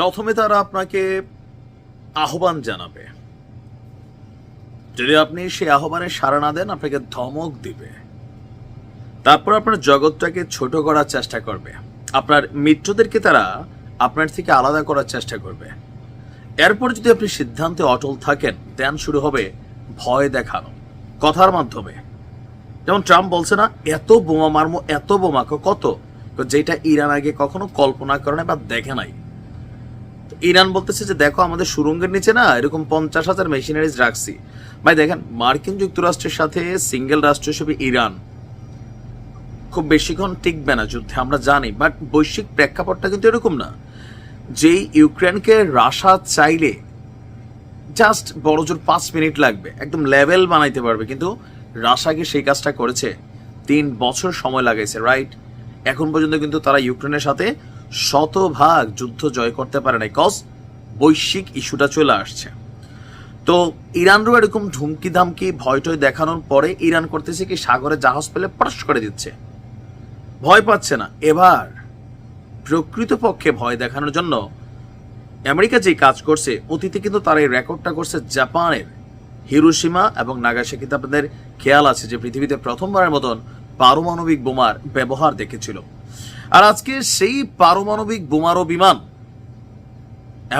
প্রথমে তারা আপনাকে আহ্বান জানাবে। যদি আপনি সেই আহ্বানে সাড়া না দেন, আপনাকে ধমক দিবে। তারপর আপনার জগৎটাকে ছোট করার চেষ্টা করবে। আপনার মিত্রদেরকে তারা আপনার থেকে আলাদা করার চেষ্টা করবে। এরপর যদি আপনি সিদ্ধান্তে অটল থাকেন দেন শুরু হবে ভয় দেখানো, কথার মাধ্যমে। যেমন ট্রাম্প বলছে না, এত বোমা মারমো, এত বোমা কত? যেটা ইরান আগে কখনো কল্পনা করে নাই বা দেখে নাই। ইরান বলতেছে যে, দেখো, আমাদের সুরঙ্গের নিচে না এরকম পঞ্চাশ হাজার মেশিনারিজ রাখছি। ভাই, দেখেন, মার্কিন যুক্তরাষ্ট্রের সাথে সিঙ্গেল রাষ্ট্র হিসেবে ইরান খুব বেশিক্ষণ টিকবে না যুদ্ধে, আমরা জানি বাট বৈশ্বিক প্রেক্ষাপটটা কিন্তু এরকম না। যেই ইউক্রেনকে রাশা চাইলে জাস্ট বড় জোর পাঁচ মিনিট লাগবে, একদম লেভেল বানাইতে পারবে, কিন্তু রাশাকে সেই কাজটা করেছে? তিন বছর সময় লাগাইছে রাইট এখন পর্যন্ত কিন্তু তারা ইউক্রেনের সাথে শতভাগ যুদ্ধ জয় করতে পারে নাই কজ বৈশ্বিক ইস্যুটা চলে আসছে। তো ইরানরও এরকম ঢুমকি ধামকি ভয় টয় দেখানোর পরে ইরান করতেছে কি, সাগরে জাহাজ পেলে পরশ করে দিচ্ছে। ভয় পাচ্ছে না। এবার প্রকৃতপক্ষে ভয় দেখানোর জন্য আমেরিকা যে কাজ করছে, অতীতে কিন্তু তার এই রেকর্ডটা করছে জাপানের হিরোসীমা এবং নাগাসাকিতে আপনাদের খেয়াল আছে যে পৃথিবীতে প্রথমবারের মতন পারমাণবিক বোমার ব্যবহার দেখেছিল। আর আজকে সেই পারমাণবিক বোমারও বিমান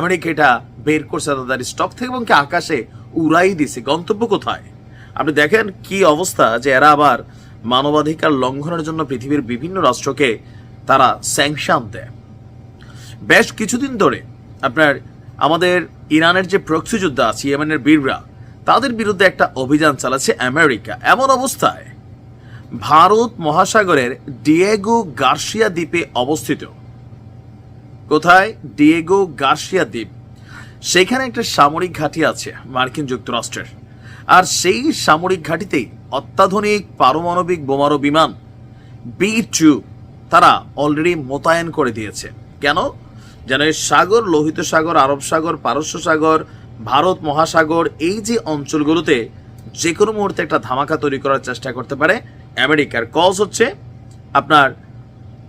আমেরিকা এটা বের করছে তাদের স্টক থেকে এবং আকাশে উড়াই দিছে। গন্তব্য কোথায়? আপনি দেখেন কি অবস্থা যে এরা আবার মানবাধিকার লঙ্ঘনের জন্য পৃথিবীর বিভিন্ন রাষ্ট্রকে তারা স্যাংশন দেয়। বেশ কিছুদিন ধরে আপনার আমাদের ইরানের যে প্রক্সি যুদ্ধ আছে ইয়েমেনের বীররা, তাদের বিরুদ্ধে একটা অভিযান চালাচ্ছে আমেরিকা। এমন অবস্থায় ভারত মহাসাগরের ডিয়েগো গার্সিয়া দ্বীপে অবস্থিত। কোথায়? ডিয়েগো গার্সিয়া দ্বীপ। সেখানে একটা সামরিক ঘাঁটি আছে, মার্কিন যুক্তরাষ্ট্রের। আর সেই সামরিক ঘাঁটিতেই অত্যাধুনিক পারমাণবিক বোমারো বিমান, বি টু, তারা অলরেডি মোতায়েন করে দিয়েছে। কেন? যেন সাগর, লোহিত সাগর, আরব সাগর, পারস্য সাগর, ভারত মহাসাগর, এই যে অঞ্চলগুলোতে যে কোনো মুহূর্তে একটা ধামাকা তৈরি করার চেষ্টা করতে পারে আমেরিকার কজ হচ্ছে আপনার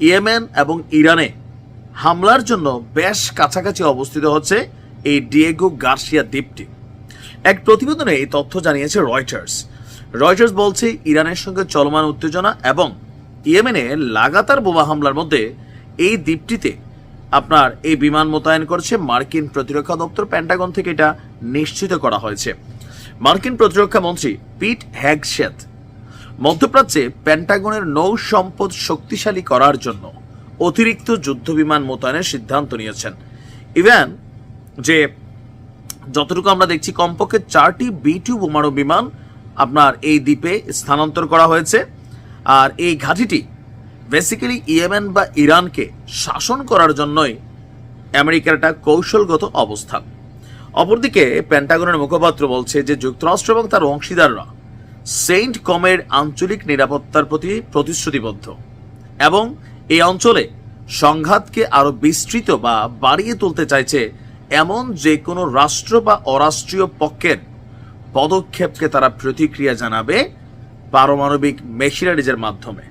ইয়েমেন এবং ইরানে হামলার জন্য বেশ কাছাকাছি অবস্থিত হচ্ছে এই ডিয়েগো গার্সিয়া দ্বীপটি। এক প্রতিবেদনে এই তথ্য জানিয়েছে রয়টার্স। রয়টার্স বলছে, ইরানের সঙ্গে চলমান উত্তেজনা এবং ইয়েমেনে লাগাতার বোমা হামলার মধ্যে এই দ্বীপটিতে আপনার এই বিমান মোতায়েন করছে মার্কিন প্রতিরক্ষা দপ্তর প্যান্টাগন থেকে এটা নিশ্চিত করা হয়েছে। মার্কিন প্রতিরক্ষা মন্ত্রী পিট হ্যাগশেথ মধ্যপ্রাচ্যে প্যান্টাগনের নৌ সম্পদ শক্তিশালী করার জন্য অতিরিক্ত যুদ্ধবিমান মোতায়েনের সিদ্ধান্ত নিয়েছেন। ইভেন, যে যতটুকু আমরা দেখছি, কমপক্ষে চারটি বি টু বোমারু বিমান আপনার এই দ্বীপে স্থানান্তর করা হয়েছে। আর এই ঘাঁটিটি বেসিক্যালি ইয়েমেন বা ইরানকে শাসন করার জন্যই আমেরিকার একটা কৌশলগত অবস্থান। অপরদিকে প্যান্টাগনের মুখপাত্র বলছে যে যুক্তরাষ্ট্র এবং তার অংশীদাররা সেন্ট কমের আঞ্চলিক নিরাপত্তার প্রতি প্রতিশ্রুতিবদ্ধ এবং এই অঞ্চলে সংঘাতকে আরও বিস্তৃত বা বাড়িয়ে তুলতে চাইছে এমন যে কোনো রাষ্ট্র বা অরাষ্ট্রীয় পক্ষের পদক্ষেপকে তারা প্রতিক্রিয়া জানাবে পারমাণবিক মেশিনারিজের মাধ্যমে।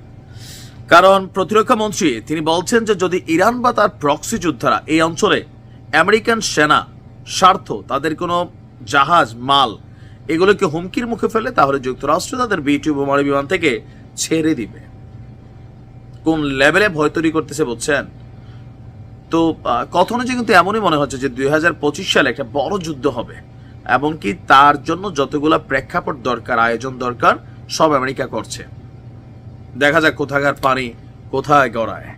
কারণ প্রতিরক্ষা মন্ত্রী তিনি বলছেন যে যদি ইরান বা তার প্রক্সি যোদ্ধারা এই অঞ্চলে আমেরিকান সেনা, স্বার্থ, তাদের কোনো জাহাজ, মাল এগুলোকে হুমকির মুখে ফেলে তাহলে যুক্তরাষ্ট্র তাদের বি টু বোমারু বিমান থেকে ছেড়ে দিবে। কোন লেভেলে ভয় তৈরি করতেছে বুঝছেন তো কথা অনুযায়ী কিন্তু এমনই মনে হচ্ছে যে দুই হাজার পঁচিশ সালে একটা বড় যুদ্ধ হবে এবং কি তার জন্য যতগুলা প্রেক্ষাপট দরকার, আয়োজন দরকার, সব আমেরিকা করছে। দেখা যাক কোথাকার পানি কোথায় গড়ায়।